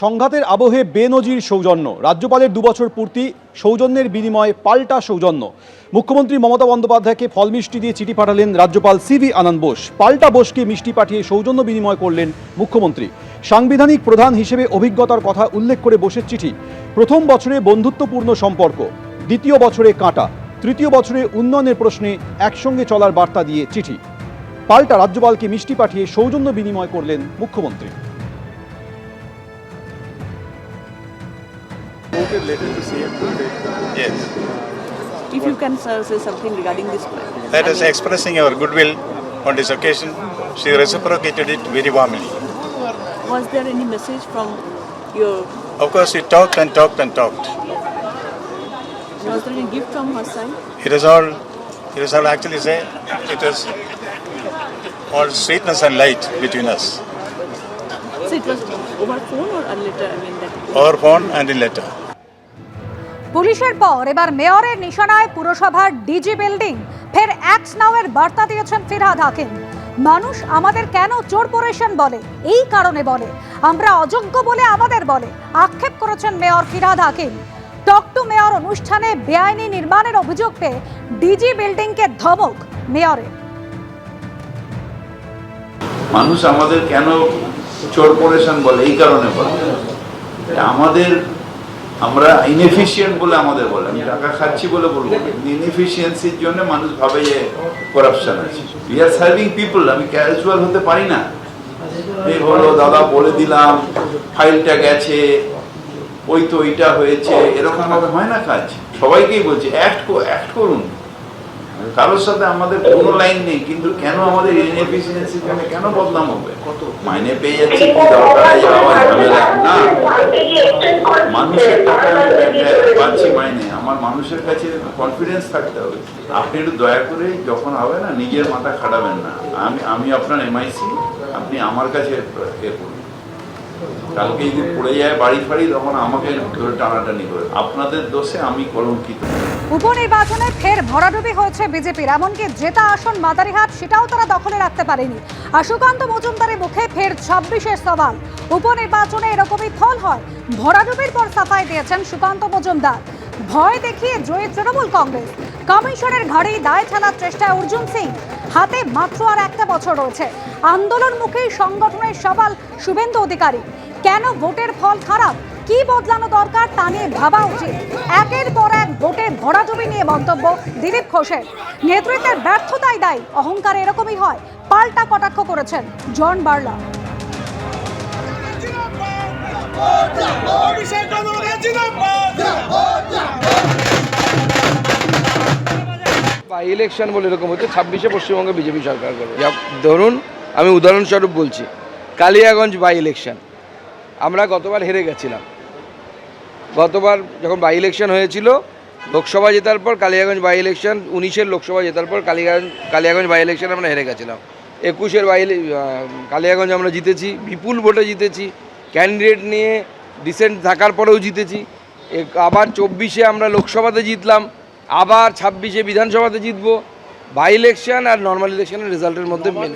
সংঘাতের আবহে বেনজির সৌজন্য। রাজ্যপালের দুবছর পূর্তি সৌজন্যের বিনিময়ে পাল্টা সৌজন্য। মুখ্যমন্ত্রী মমতা বন্দ্যোপাধ্যায়কে ফল মিষ্টি দিয়ে চিঠি পাঠালেন রাজ্যপাল সিভি আনন্দ বোস। পাল্টা বোসকে মিষ্টি পাঠিয়ে সৌজন্য বিনিময় করলেন মুখ্যমন্ত্রী। সাংবিধানিক প্রধান হিসেবে অভিজ্ঞতার কথা উল্লেখ করে বোসের চিঠি। প্রথম বছরে বন্ধুত্বপূর্ণ সম্পর্ক, দ্বিতীয় বছরে কাঁটা, তৃতীয় বছরে উন্নয়নের প্রশ্নে একসঙ্গে চলার বার্তা দিয়ে চিঠি। পাল্টা রাজ্যপালকে মিষ্টি পাঠিয়ে সৌজন্য বিনিময় করলেন মুখ্যমন্ত্রী। Voted letter to CM today. Yes, If you can sir, say something regarding this. that I is mean, expressing our goodwill on this occasion. She reciprocated it very warmly. Was there any message from your? Of course, we talked and talked and talked. Was there any gift from her side? It is all, it is all actually say, it is all sweetness and light between us, So it was over phone or a letter? I mean that. over phone and in letter. পুলিশের পর এবার মেয়রের নিশানায় পুরসভার DG building. ফের act নাওয়ের বার্তা দিয়েছেন ফিরহাদ হাকিম। মানুষ আমাদের কেন চোরপোরেশন বলে? এই কারণে বলে। আমরা অযোগ্য বলে আমাদের বলে। আক্ষেপ করেছেন mayor Firhad Hakim. Talk to mayor অনুষ্ঠানে বেআইনি নির্মাণের অভিযোগ পেয়ে ডিজি বিল্ডিংকে ধমক মেয়রের। মানুষ আমাদের কেন চোর চোরপোরেশন বলে? এই কারণে বলে। আমাদের আমরা ইনএফিসিয়েন্ট বলে আমাদের বলে, আমি টাকা খাচ্ছি বলে বলব ইনএফিসিয়েন্সির জন্য মানুষ ভাবে যে করাপশন আছে। উই আর সার্ভিং পিপল আমি ক্যাজুয়াল হতে পারি না। এই হলো, দাদা, বলে দিলাম ফাইলটা গেছে, ওই তো ওইটা হয়েছে। এরকম ভাবে হয় না কাজ। সবাইকেই বলছে অ্যাক্ট অ্যাক্ট করুন। কারোর সাথে আমাদের কোনো লাইন নেই, কিন্তু কেন আমাদের ইনএফিসিয়েন্সির জন্য কেন বদনাম হবে? কত মাইনে পেয়ে যাচ্ছে না। মানুষের টাকা আমি পে- পাচ্ছি মাইনে। আমার মানুষের কাছে কনফিডেন্স থাকতে হবে। আপনি একটু দয়া করে যখন হবে না নিজের মাথা খাটাবেন না। আমি আমি আপনার এমআইসি আপনি আমার কাছে এ করুন। কালকে যদি পড়ে যায় বাড়ি ফাড়ি তখন আমাকে ধরে টানাটানি করে। আপনাদের দোষে আমি কলঙ্কিত। উপনির্বাচনে ফের ভরাডুবি হয়েছে বিজেপির। এমনকি জেতা আসন মাদারিহাট সেটাও তারা দখলে রাখতে পারেনি। আর সুকান্ত মজুমদারের মুখে ফের ছাব্বিশের সওয়াল। উপনির্বাচনে এরকমই ফল হয়। ভরাডুবির পর সাফাই দিয়েছেন সুকান্ত মজুমদার। ভয় দেখিয়ে জয়ী তৃণমূল কংগ্রেস। কমিশনের ঘাড়েই দায় ঠেলার চেষ্টায় অর্জুন সিং। হাতে মাত্র আর একটা বছর রয়েছে। আন্দোলন মুখেই সংগঠনের সওয়াল শুভেন্দু অধিকারী। কেন ভোটের ফল খারাপ? কি বদলানো দরকার তা নিয়ে ভাবা উচিত। একের পর এক ভোটের ভরাডুবি নিয়ে মন্তব্য দিলীপ ঘোষের। নেতৃত্বের ব্যর্থতাই দায়ী। অহংকার এরকমই হয়। পাল্টা কটাক্ষ করেছেন জন বার্লা। ইলেকশন বলে এরকম হচ্ছে, ছাব্বিশে পশ্চিমবঙ্গে বিজেপি সরকার করবে ধরুন, আমি উদাহরণস্বরূপ বলছি, কালিয়াগঞ্জ বাই ইলেকশন আমরা গতবার হেরে গেছিলাম। গতবার যখন বাই ইলেকশন হয়েছিল, লোকসভা জেতার পর কালিয়াগঞ্জ বাই ইলেকশন উনিশের লোকসভা জেতার পর কালিয়াগঞ্জ কালিয়াগঞ্জ বাই ইলেকশন আমরা হেরে গেছিলাম। একুশের বাই কালিয়াগঞ্জ আমরা জিতেছি, বিপুল ভোটে জিতেছি। ক্যান্ডিডেট নিয়ে ডিসেন্ট থাকার পরেও জিতেছি। আবার চব্বিশে আমরা লোকসভাতে জিতলাম আবার ছাব্বিশে বিধানসভাতে জিতবো। বাই ইলেকশন আর নর্মাল ইলেকশনের রেজাল্টের মধ্যে মেন